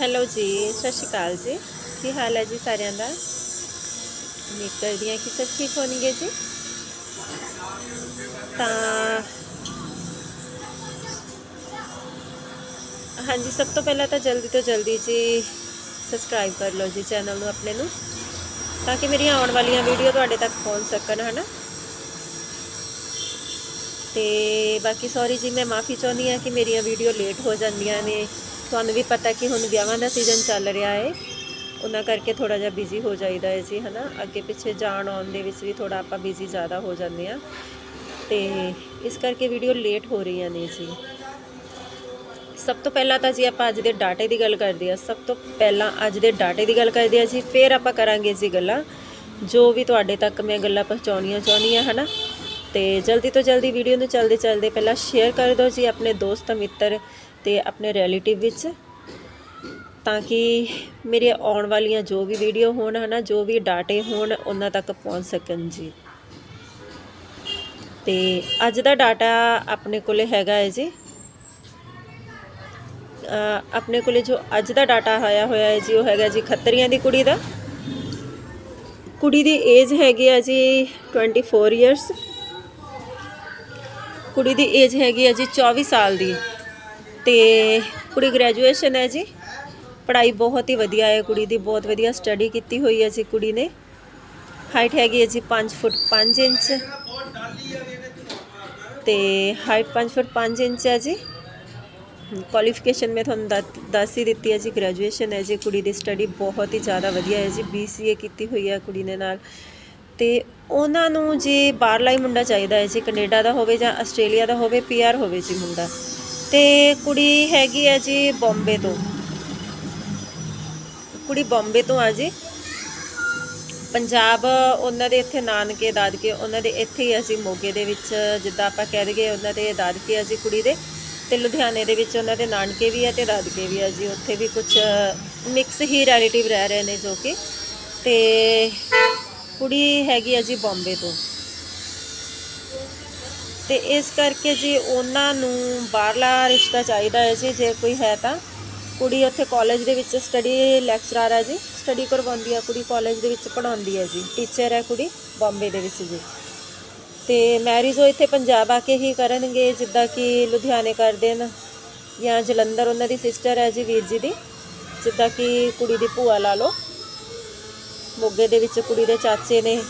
Hello ਜੀ, ਸਤਿ ਸ਼੍ਰੀ ਅਕਾਲ ਜੀ। ਕੀ ਹਾਲ ਹੈ ਜੀ ਸਾਰਿਆਂ ਦਾ? ਉਮੀਦ ਕਰਦੀ ਹਾਂ ਕਿ ਸਭ ਠੀਕ ਹੋਣਗੇ ਜੀ। ਤਾਂ ਹਾਂਜੀ, ਸਭ ਤੋਂ ਪਹਿਲਾਂ ਤਾਂ ਜਲਦੀ ਤੋਂ ਜਲਦੀ ਜੀ ਸਬਸਕ੍ਰਾਈਬ ਕਰ ਲਓ ਜੀ ਚੈਨਲ ਨੂੰ ਆਪਣੇ ਨੂੰ, ਤਾਂ ਕਿ ਮੇਰੀਆਂ ਆਉਣ ਵਾਲੀਆਂ ਵੀਡੀਓ ਤੁਹਾਡੇ ਤੱਕ ਪਹੁੰਚ ਸਕਣ, ਹਨਾ? ਤੇ ਬਾਕੀ ਸੌਰੀ ਜੀ, ਮੈਂ ਮਾਫੀ ਚਾਹੁੰਦੀ ਹਾਂ ਕਿ ਮੇਰੀਆਂ ਵੀਡੀਓ ਲੇਟ ਹੋ ਜਾਂਦੀਆਂ ਨੇ। ਤੁਹਾਨੂੰ ਵੀ ਪਤਾ ਕਿ ਹੁਣ ਵਿਆਹਾਂ ਦਾ ਸੀਜ਼ਨ ਚੱਲ ਰਿਹਾ ਹੈ ਉਹਨਾਂ ਕਰਕੇ ਥੋੜਾ ਜਿਹਾ ਬਿਜ਼ੀ ਹੋ ਜਾਈਦਾ ਹੈ ਜੀ, ਹਨਾ। ਅੱਗੇ ਪਿੱਛੇ ਜਾਣ ਆਉਣ ਦੇ ਵਿੱਚ ਵੀ ਥੋੜਾ ਆਪਾਂ ਬਿਜ਼ੀ ਜ਼ਿਆਦਾ ਹੋ ਜਾਂਦੇ ਆ ਤੇ ਇਸ ਕਰਕੇ ਵੀਡੀਓ ਲੇਟ ਹੋ ਰਹੀਆਂ ਨੇ ਜੀ। ਸਭ ਤੋਂ ਪਹਿਲਾਂ ਤਾਂ ਜੀ ਆਪਾਂ ਅੱਜ ਦੇ ਡਾਟੇ ਦੀ ਗੱਲ ਕਰਦੇ ਆ ਸਭ ਤੋਂ ਪਹਿਲਾਂ ਅੱਜ ਦੇ ਡਾਟੇ ਦੀ ਗੱਲ ਕਰਦੇ ਆ ਜੀ। ਫਿਰ ਆਪਾਂ ਕਰਾਂਗੇ ਜੀ ਗੱਲਾਂ। ਜੋ ਵੀ ਤੁਹਾਡੇ ਤੱਕ ਮੈਂ ਗੱਲਾਂ ਪਹੁੰਚਾਉਣੀਆਂ ਚਾਹੁੰਦੀ ਆ ਹਨਾ। ਤੇ ਜਲਦੀ ਤੋਂ ਜਲਦੀ ਵੀਡੀਓ ਨੂੰ ਚਲਦੇ ਚਲਦੇ ਪਹਿਲਾਂ ਸ਼ੇਅਰ ਕਰ ਦਿਓ ਜੀ। ਆਪਣੇ ਦੋਸਤ, ਮਿੱਤਰ ਤੇ ਆਪਣੇ ਰਿਲੇਟਿਵ ਵਿੱਚ, ਤਾਂ ਕਿ ਮੇਰੇ ਆਉਣ ਵਾਲੀਆਂ ਜੋ ਵੀ ਵੀਡੀਓ ਹੋਣ, ਹਨਾ, ਜੋ ਵੀ ਡਾਟੇ ਹੋਣ, ਉਹਨਾਂ ਤੱਕ ਪਹੁੰਚ ਸਕਣ ਜੀ। ਤੇ ਅੱਜ ਦਾ ਡਾਟਾ ਆਪਣੇ ਕੋਲੇ ਹੈਗਾ ਹੈ ਜੀ। ਆਪਣੇ ਕੋਲੇ ਜੋ ਅੱਜ ਦਾ ਡਾਟਾ ਆਇਆ ਹੋਇਆ ਹੈ ਜੀ, ਉਹ ਹੈਗਾ ਜੀ ਖੱਤਰੀਆਂ ਦੀ ਕੁੜੀ ਦਾ। ਕੁੜੀ ਦੀ ਏਜ ਹੈਗੀ ਆ ਜੀ 24 ਇਅਰਸ ਕੁੜੀ ਦੀ ਏਜ ਹੈਗੀ ਆ ਜੀ 24 ਸਾਲ ਦੀ। ਤੇ ਕੁੜੀ ਗ੍ਰੈਜੂਏਸ਼ਨ ਹੈ ਜੀ। ਪੜ੍ਹਾਈ ਬਹੁਤ ਹੀ ਵਧੀਆ ਹੈ। ਕੁੜੀ ਦੀ ਬਹੁਤ ਵਧੀਆ ਸਟੱਡੀ ਕੀਤੀ ਹੋਈ ਹੈ ਜੀ ਕੁੜੀ ਨੇ। ਹਾਈਟ ਹੈਗੀ ਹੈ ਜੀ 5 ਫੁੱਟ 5 ਇੰਚ। ਤੇ ਹਾਈਟ 5 ਫੁੱਟ 5 ਇੰਚ ਹੈ ਜੀ। ਕੁਆਲੀਫਿਕੇਸ਼ਨ ਮੈਂ ਤੁਹਾਨੂੰ ਦੱਸ- ਦੱਸ ਹੀ ਦਿੱਤੀ ਹੈ ਜੀ। ਗ੍ਰੈਜੂਏਸ਼ਨ ਹੈ ਜੀ। ਕੁੜੀ ਦੀ ਸਟੱਡੀ ਬਹੁਤ ਹੀ ਜ਼ਿਆਦਾ ਵਧੀਆ ਹੈ ਜੀ। BCA ਕੀਤੀ ਹੋਈ ਹੈ ਕੁੜੀ ਨੇ ਨਾਲ। ਤੇ ਉਹਨਾਂ ਨੂੰ ਜੇ ਬਾਹਰਲਾ ਹੀ ਮੁੰਡਾ ਚਾਹੀਦਾ ਹੈ ਜੀ। ਕੈਨੇਡਾ ਦਾ ਹੋਵੇ ਜਾਂ ਆਸਟ੍ਰੇਲੀਆ ਦਾ ਹੋਵੇ ਪੀਆਰ ਹੋਵੇ ਜੀ ਮੁੰਡਾ। ਤੇ ਕੁੜੀ ਹੈਗੀ ਆ ਜੀ ਬੰਬੇ ਤੋਂ। ਕੁੜੀ ਬੰਬੇ ਤੋਂ ਆ ਜੀ। ਪੰਜਾਬ ਉਹਨਾਂ ਦੇ ਇੱਥੇ ਨਾਨਕੇ, ਦਾਦਕੇ, ਉਹਨਾਂ ਦੇ ਇੱਥੇ ਹੀ ਅਸੀਂ ਮੋਗੇ ਦੇ ਵਿੱਚ, ਜਿੱਦਾਂ ਆਪਾਂ ਕਹਿ ਦਈਏ ਉਹਨਾਂ ਦੇ ਦਾਦਕੇ ਆ ਜੀ ਕੁੜੀ ਦੇ। ਤੇ ਲੁਧਿਆਣੇ ਦੇ ਵਿੱਚ ਉਹਨਾਂ ਦੇ ਨਾਨਕੇ ਵੀ ਆ ਤੇ ਦਾਦਕੇ ਵੀ ਆ ਜੀ। ਉੱਥੇ ਵੀ ਕੁਝ ਮਿਕਸ ਹੀ ਰਿਲੇਟਿਵ ਰਹਿ ਰਹੇ ਨੇ ਜੋ ਕਿ। ਤੇ ਕੁੜੀ ਹੈਗੀ ਆ ਜੀ ਬੰਬੇ ਤੋਂ। ਤੇ ਇਸ ਕਰਕੇ ਜੀ ਉਹਨਾਂ ਨੂੰ ਬਾਹਰਲਾ ਰਿਸ਼ਤਾ ਚਾਹੀਦਾ ਹੈ ਜੀ, ਜੇ ਕੋਈ ਹੈ ਤਾਂ। ਕੁੜੀ ਉੱਥੇ ਕਾਲਜ ਦੇ ਵਿੱਚ ਸਟੱਡੀ ਲੈਕਚਰਰ ਹੈ ਜੀ ਸਟੱਡੀ ਕਰਵਾਉਂਦੀ ਹੈ ਕੁੜੀ ਕਾਲਜ ਦੇ ਵਿੱਚ, ਪੜ੍ਹਾਉਂਦੀ ਹੈ ਜੀ ਟੀਚਰ ਹੈ ਕੁੜੀ ਬੰਬੇ ਦੇ ਵਿੱਚ ਜੀ। ਤੇ ਮੈਰਿਜ ਉਹ ਇੱਥੇ ਪੰਜਾਬ ਆ ਕੇ ਹੀ ਕਰਨਗੇ, ਜਿੱਦਾਂ ਕਿ ਲੁਧਿਆਣੇ ਕਰਦੇ ਨੇ ਜਾਂ ਜਲੰਧਰ, ਉਹਨਾਂ ਦੀ ਸਿਸਟਰ ਹੈ ਜੀ ਵੀਰ ਜੀ ਦੀ, ਜਿੱਦਾਂ ਕਿ ਕੁੜੀ ਦੀ ਭੂਆ ਲਾ ਲਓ। ਮੋਗੇ ਦੇ ਵਿੱਚ ਕੁੜੀ ਦੇ ਚਾਚੇ ਨੇ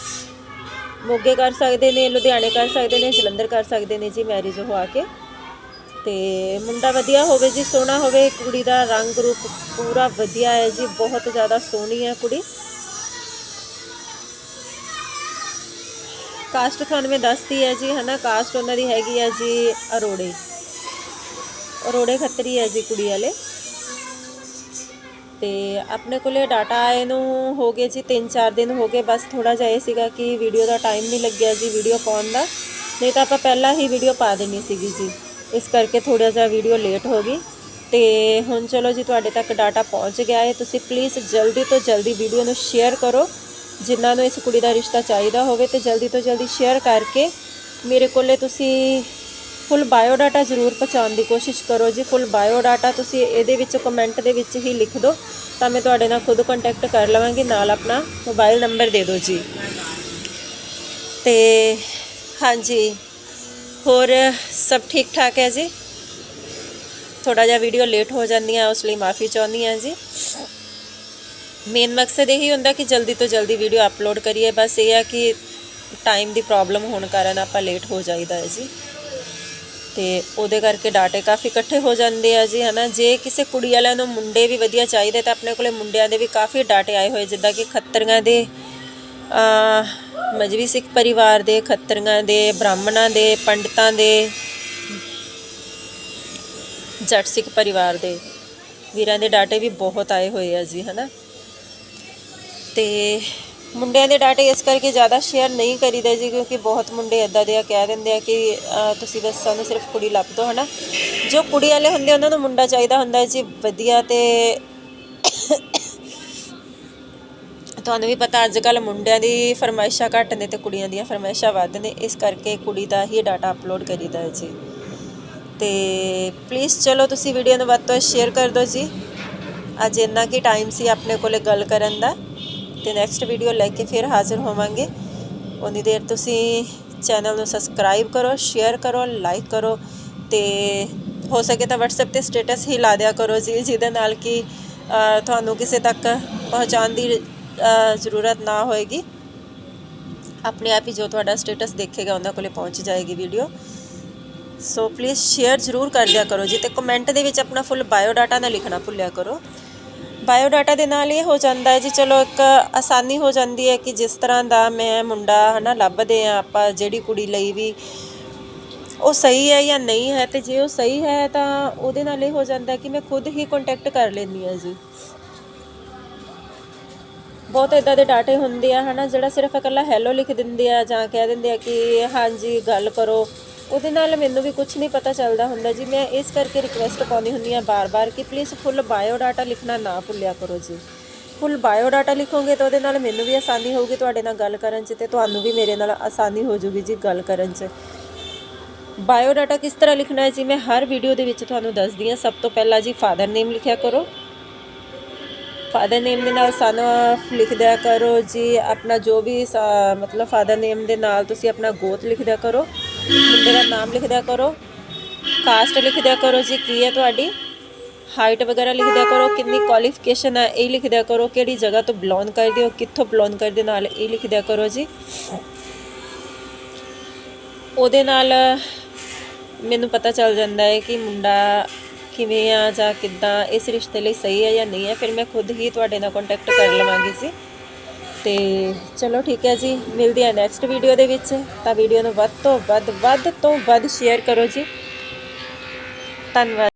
ਮੋਗੇ ਕਰ ਸਕਦੇ ਨੇ, ਲੁਧਿਆਣੇ ਕਰ ਸਕਦੇ ਨੇ, ਜਲੰਧਰ ਕਰ ਸਕਦੇ ਨੇ ਜੀ ਮੈਰਿਜ ਹੋ ਆ ਕੇ। ਤੇ ਮੁੰਡਾ ਵਧੀਆ ਹੋਵੇ ਜੀ, ਸੋਹਣਾ ਹੋਵੇ, ਕੁੜੀ ਦਾ ਰੰਗ ਰੂਪ ਪੂਰਾ ਵਧੀਆ ਹੈ ਜੀ, ਬਹੁਤ ਜ਼ਿਆਦਾ ਸੋਹਣੀ ਹੈ ਕੁੜੀ। ਕਾਸਟ ਤੁਹਾਨੂੰ ਮੈਂ ਦੱਸਦੀ ਹੈ ਜੀ, ਹਨਾ ਕਾਸਟ ਉਹਨਾਂ ਦੀ ਹੈਗੀ ਹੈ ਜੀ ਅਰੋੜੇ। ਅਰੋੜੇ ਖੱਤਰੀ ਹੈ ਜੀ ਕੁੜੀ ਵਾਲੇ। ਤੇ ਆਪਣੇ ਕੋਲੇ ਡਾਟਾ ਆਏ ਨੂੰ ਹੋ ਗਏ ਜੀ 3-4 ਦਿਨ ਹੋ ਗਏ, ਬਸ ਥੋੜਾ ਜਿਹਾ ਇਹ ਸੀਗਾ ਕਿ ਵੀਡੀਓ ਦਾ ਟਾਈਮ ਨਹੀਂ ਲੱਗਿਆ ਜੀ ਵੀਡੀਓ ਪਾਉਣ ਦਾ, ਨਹੀਂ ਤਾਂ ਆਪਾਂ ਪਹਿਲਾਂ ਹੀ ਵੀਡੀਓ ਪਾ ਦੇਣੀ ਸੀਗੀ ਜੀ। ਇਸ ਕਰਕੇ ਥੋੜਾ ਜਿਹਾ ਵੀਡੀਓ ਲੇਟ ਹੋ ਗਈ। ਤੇ ਹੁਣ ਚਲੋ ਜੀ ਤੁਹਾਡੇ ਤੱਕ ਡਾਟਾ ਪਹੁੰਚ ਗਿਆ ਹੈ, ਤੁਸੀਂ ਪਲੀਜ਼ ਜਲਦੀ ਤੋਂ ਜਲਦੀ ਵੀਡੀਓ ਨੂੰ ਸ਼ੇਅਰ ਕਰੋ। ਜਿਨ੍ਹਾਂ ਨੂੰ ਇਸ ਕੁੜੀ ਦਾ ਰਿਸ਼ਤਾ ਚਾਹੀਦਾ ਹੋਵੇ ਤੇ ਜਲਦੀ ਤੋਂ ਜਲਦੀ ਸ਼ੇਅਰ ਕਰਕੇ ਮੇਰੇ ਕੋਲੇ ਤੁਸੀਂ ਫੁੱਲ ਬਾਇਓਡਾਟਾ ਜ਼ਰੂਰ ਪਹੁੰਚਾਉਣ ਦੀ ਕੋਸ਼ਿਸ਼ ਕਰੋ। ਜੀ ਫੁੱਲ ਬਾਇਓ ਡਾਟਾ ਤੁਸੀਂ ਇਹਦੇ ਵਿੱਚ ਕਮੈਂਟ ਦੇ ਵਿੱਚ ਹੀ ਲਿਖ ਦਿਓ ਤਾਂ ਮੈਂ ਤੁਹਾਡੇ ਨਾਲ ਖੁਦ ਕੰਟੈਕਟ ਕਰ ਲਵਾਂਗੀ। ਨਾਲ ਆਪਣਾ ਮੋਬਾਈਲ ਨੰਬਰ ਦੇ ਦਿਓ ਜੀ। ਤੇ ਹਾਂਜੀ, ਹੋਰ ਸਭ ਠੀਕ ਠਾਕ ਹੈ ਜੀ? ਥੋੜਾ ਜਿਹਾ ਵੀਡੀਓ ਲੇਟ ਹੋ ਜਾਂਦੀਆਂ, ਉਸ ਲਈ ਮਾਫੀ ਚਾਹੁੰਦੀ ਹਾਂ ਜੀ। ਮੇਨ ਮਕਸਦ ਇਹੀ ਹੁੰਦਾ ਕਿ ਜਲਦੀ ਤੋਂ ਜਲਦੀ ਵੀਡੀਓ ਅਪਲੋਡ ਕਰੀਏ। ਬਸ ਇਹ ਆ ਕਿ ਟਾਈਮ ਦੀ ਪ੍ਰੋਬਲਮ ਹੋਣ ਕਾਰਨ ਆਪਾਂ ਲੇਟ ਹੋ ਜਾਈਦਾ ਹੈ ਜੀ। ਤੇ ਉਹਦੇ ਕਰਕੇ ਡਾਟੇ ਕਾਫੀ ਇਕੱਠੇ ਹੋ ਜਾਂਦੇ ਆ ਜੀ, ਹਨਾ। ਜੇ ਕਿਸੇ ਕੁੜੀ ਵਾਲਿਆਂ ਨੂੰ ਮੁੰਡੇ ਵੀ ਵਧੀਆ ਚਾਹੀਦੇ, ਤਾਂ ਆਪਣੇ ਕੋਲੇ ਮੁੰਡਿਆਂ ਦੇ ਵੀ ਕਾਫੀ ਡਾਟੇ ਆਏ ਹੋਏ, ਜਿੱਦਾਂ ਕਿ ਖੱਤਰੀਆਂ ਦੇ ਅ ਸਿੱਖ ਪਰਿਵਾਰ ਦੇ, ਖੱਤਰੀਆਂ ਦੇ, ਬ੍ਰਾਹਮਣਾਂ ਦੇ, ਪੰਡਤਾਂ ਦੇ, ਜੱਟ ਸਿੱਖ ਪਰਿਵਾਰ ਦੇ ਵੀਰਾਂ ਦੇ ਡਾਟੇ ਵੀ ਬਹੁਤ ਆਏ ਹੋਏ ਆ ਜੀ, ਹਨਾ। ਤੇ ਮੁੰਡਿਆਂ ਦੇ ਡਾਟੇ ਇਸ ਕਰਕੇ ਜ਼ਿਆਦਾ ਸ਼ੇਅਰ ਨਹੀਂ ਕਰੀਦੇ ਜੀ, ਕਿਉਂਕਿ ਬਹੁਤ ਮੁੰਡੇ ਇਦਾਂ ਦੇ ਆ, ਕਹਿ ਦਿੰਦੇ ਆ ਕਿ ਤੁਸੀਂ ਬਸ ਸਾਨੂੰ ਸਿਰਫ ਕੁੜੀ ਲੱਭ ਦਿਓ, ਹਨਾ? ਜੋ ਕੁੜੀ ਵਾਲੇ ਹੁੰਦੇ ਉਹਨਾਂ ਨੂੰ ਮੁੰਡਾ ਚਾਹੀਦਾ ਹੁੰਦਾ ਜੀ, ਵਧੀਆ ਤੇ ਤੁਹਾਨੂੰ ਵੀ ਪਤਾ ਅੱਜ ਕੱਲ ਮੁੰਡਿਆਂ ਦੀ ਫਰਮਾਇਸ਼ਾਂ ਘੱਟ ਨੇ ਤੇ ਕੁੜੀਆਂ ਦੀਆਂ ਫਰਮਾਇਸ਼ਾਂ ਵੱਧ ਨੇ, ਇਸ ਕਰਕੇ ਕੁੜੀ ਦਾ ਹੀ ਡਾਟਾ ਅਪਲੋਡ ਕਰੀਦਾ ਹੈ ਜੀ। ਤੇ ਪਲੀਜ਼ ਚਲੋ ਤੁਸੀਂ ਵੀਡੀਓ ਨੂੰ ਵੱਧ ਤੋਂ ਵੱਧ ਸ਼ੇਅਰ ਕਰ ਦਿਓ ਜੀ। ਅੱਜ ਇੰਨਾ ਕੀ ਟਾਈਮ ਸੀ ਆਪਣੇ ਕੋਲੇ ਗੱਲ ਕਰਨ ਦਾ। ਤੇ ਨੈਕਸਟ ਵੀਡੀਓ ਲੈ ਕੇ ਫਿਰ ਹਾਜ਼ਰ ਹੋਵਾਂਗੇ। ਉਨੀ ਦੇਰ ਤੁਸੀਂ ਚੈਨਲ ਨੂੰ ਸਬਸਕ੍ਰਾਈਬ ਕਰੋ ਸ਼ੇਅਰ ਕਰੋ ਲਾਈਕ ਕਰੋ ਤੇ ਹੋ ਸਕੇ ਤਾਂ WhatsApp ਤੇ ਸਟੇਟਸ ਹੀ ਲਾ ਦਿਆ ਕਰੋ ਜੀ, ਜਿਹਦੇ ਨਾਲ ਕਿ ਤੁਹਾਨੂੰ ਕਿਸੇ ਤੱਕ ਪਹੁੰਚਾਉਣ ਦੀ ਜ਼ਰੂਰਤ ਨਾ ਹੋਏਗੀ। ਆਪਣੇ ਆਪ ਹੀ ਜੋ ਤੁਹਾਡਾ ਸਟੇਟਸ ਦੇਖੇਗਾ, ਉਹਨਾਂ ਕੋਲੇ ਪਹੁੰਚ ਜਾਏਗੀ ਵੀਡੀਓ ਸੋ ਪਲੀਜ਼ ਸ਼ੇਅਰ ਜ਼ਰੂਰ ਕਰ ਦਿਆ ਕਰੋ ਜੀ ਤੇ ਕਮੈਂਟ ਦੇ ਵਿੱਚ ਆਪਣਾ ਫੁੱਲ ਬਾਇਓ ਡਾਟਾ ਨਾ ਲਿਖਣਾ ਭੁੱਲਿਆ ਕਰੋ। ਬਾਇਓ ਡਾਟਾ ਦੇ ਨਾਲ ਇਹ ਹੋ ਜਾਂਦਾ ਹੈ ਜੀ, ਚਲੋ ਇੱਕ ਆਸਾਨੀ ਹੋ ਜਾਂਦੀ ਹੈ ਕਿ ਜਿਸ ਤਰ੍ਹਾਂ ਦਾ ਮੈਂ ਮੁੰਡਾ ਹਨਾ ਲੱਭਦੇ ਆ ਆਪਾਂ, ਜਿਹੜੀ ਕੁੜੀ ਲਈ ਵੀ ਉਹ ਸਹੀ ਹੈ ਜਾਂ ਨਹੀਂ ਹੈ, ਤੇ ਜੇ ਉਹ ਸਹੀ ਹੈ ਤਾਂ ਉਹਦੇ ਨਾਲ ਇਹ ਹੋ ਜਾਂਦਾ ਕਿ ਮੈਂ ਖੁਦ ਹੀ ਕੰਟੈਕਟ ਕਰ ਲੈਂਦੀ ਹਾਂ ਜੀ। ਬਹੁਤ ਇਦਾਂ ਦੇ ਡਾਟੇ ਹੁੰਦੇ ਆ ਹਨਾ, ਜਿਹੜਾ ਸਿਰਫ ਇਕੱਲਾ ਹੈਲੋ ਲਿਖ ਦਿੰਦੇ ਆ ਜਾਂ ਕਹਿ ਦਿੰਦੇ ਆ ਕਿ ਹਾਂਜੀ ਗੱਲ ਕਰੋ। ਉਹਦੇ ਨਾਲ ਮੈਨੂੰ ਵੀ ਕੁਝ ਨਹੀਂ ਪਤਾ ਚੱਲਦਾ ਹੁੰਦਾ ਜੀ। ਮੈਂ ਇਸ ਕਰਕੇ ਰਿਕੁਐਸਟ ਪਾਉਂਦੀ ਹੁੰਦੀ ਆ ਬਾਰ-ਬਾਰ ਕਿ ਪਲੀਜ਼ ਫੁੱਲ ਬਾਇਓਡਾਟਾ ਲਿਖਣਾ ਨਾ ਭੁੱਲਿਆ ਕਰੋ ਜੀ। ਫੁੱਲ ਬਾਇਓਡਾਟਾ ਲਿਖੋਗੇ ਤਾਂ ਉਹਦੇ ਨਾਲ ਮੈਨੂੰ ਵੀ ਆਸਾਨੀ ਹੋਊਗੀ ਤੁਹਾਡੇ ਨਾਲ ਗੱਲ ਕਰਨ 'ਚ ਤੇ ਤੁਹਾਨੂੰ ਵੀ ਮੇਰੇ ਨਾਲ ਆਸਾਨੀ ਹੋ ਜੂਗੀ ਜੀ ਗੱਲ ਕਰਨ 'ਚ। ਬਾਇਓਡਾਟਾ ਕਿਸ ਤਰ੍ਹਾਂ ਲਿਖਣਾ ਹੈ ਜੀ? ਮੈਂ ਹਰ ਵੀਡੀਓ ਦੇ ਵਿੱਚ ਤੁਹਾਨੂੰ ਦੱਸਦੀ ਹਾਂ। ਸਭ ਤੋਂ ਪਹਿਲਾਂ ਜੀ ਫਾਦਰ ਨੇਮ ਲਿਖਿਆ ਕਰੋ। ਫਾਦਰ ਨੇਮ ਦੇ ਨਾਲ ਸਾਨੂੰ of ਲਿਖ ਦਿਆ ਕਰੋ ਜੀ। ਆਪਣਾ ਜੋ ਵੀ ਮਤਲਬ ਫਾਦਰ ਨੇਮ ਦੇ ਨਾਲ ਤੁਸੀਂ ਆਪਣਾ ਗੋਤ ਲਿਖ ਦਿਆ ਕਰੋ। ਮੁੰਡੇ ਦਾ ਨਾਮ ਲਿਖ ਦਿਆ ਕਰੋ। ਕਾਸਟ ਲਿਖ ਦਿਆ ਕਰੋ ਜੀ, ਕੀ ਹੈ ਤੁਹਾਡੀ? ਹਾਈਟ ਵਗੈਰਾ ਲਿਖ ਦਿਆ ਕਰੋ, ਕਿੰਨੀ ਕੁਆਲੀਫਿਕੇਸ਼ਨ ਹੈ, ਇਹ ਲਿਖ ਦਿਆ ਕਰੋ, ਕਿਹੜੀ ਜਗ੍ਹਾ ਤੋਂ ਬਿਲੋਂਗ ਕਰਦੇ ਹੋ, ਕਿੱਥੋਂ ਬਿਲੋਂਗ ਕਰਦੇ ਨਾਲ ਇਹ ਲਿਖ ਦਿਆ ਕਰੋ ਜੀ। ਉਹਦੇ ਨਾਲ ਮੈਨੂੰ ਪਤਾ ਚੱਲ ਜਾਂਦਾ ਹੈ ਕਿ ਮੁੰਡਾ ਕਿਵੇਂ ਆ ਜਾਂ ਕਿੱਦਾਂ, ਇਸ ਰਿਸ਼ਤੇ ਲਈ ਸਹੀ ਹੈ ਜਾਂ ਨਹੀਂ ਹੈ, ਫਿਰ ਮੈਂ ਖੁਦ ਹੀ ਤੁਹਾਡੇ ਨਾਲ ਕੰਟੈਕਟ ਕਰ ਲਵਾਂਗੀ ਜੀ। ਤੇ ਚਲੋ ਠੀਕ ਹੈ ਜੀ, ਮਿਲਦੇ ਆ ਨੈਕਸਟ ਵੀਡੀਓ ਦੇ ਵਿੱਚ। ਤਾਂ ਵੀਡੀਓ ਨੂੰ ਵੱਧ ਤੋਂ ਵੱਧ ਵੱਧ ਤੋਂ ਵੱਧ ਸ਼ੇਅਰ ਕਰੋ ਜੀ। ਧੰਨਵਾਦ।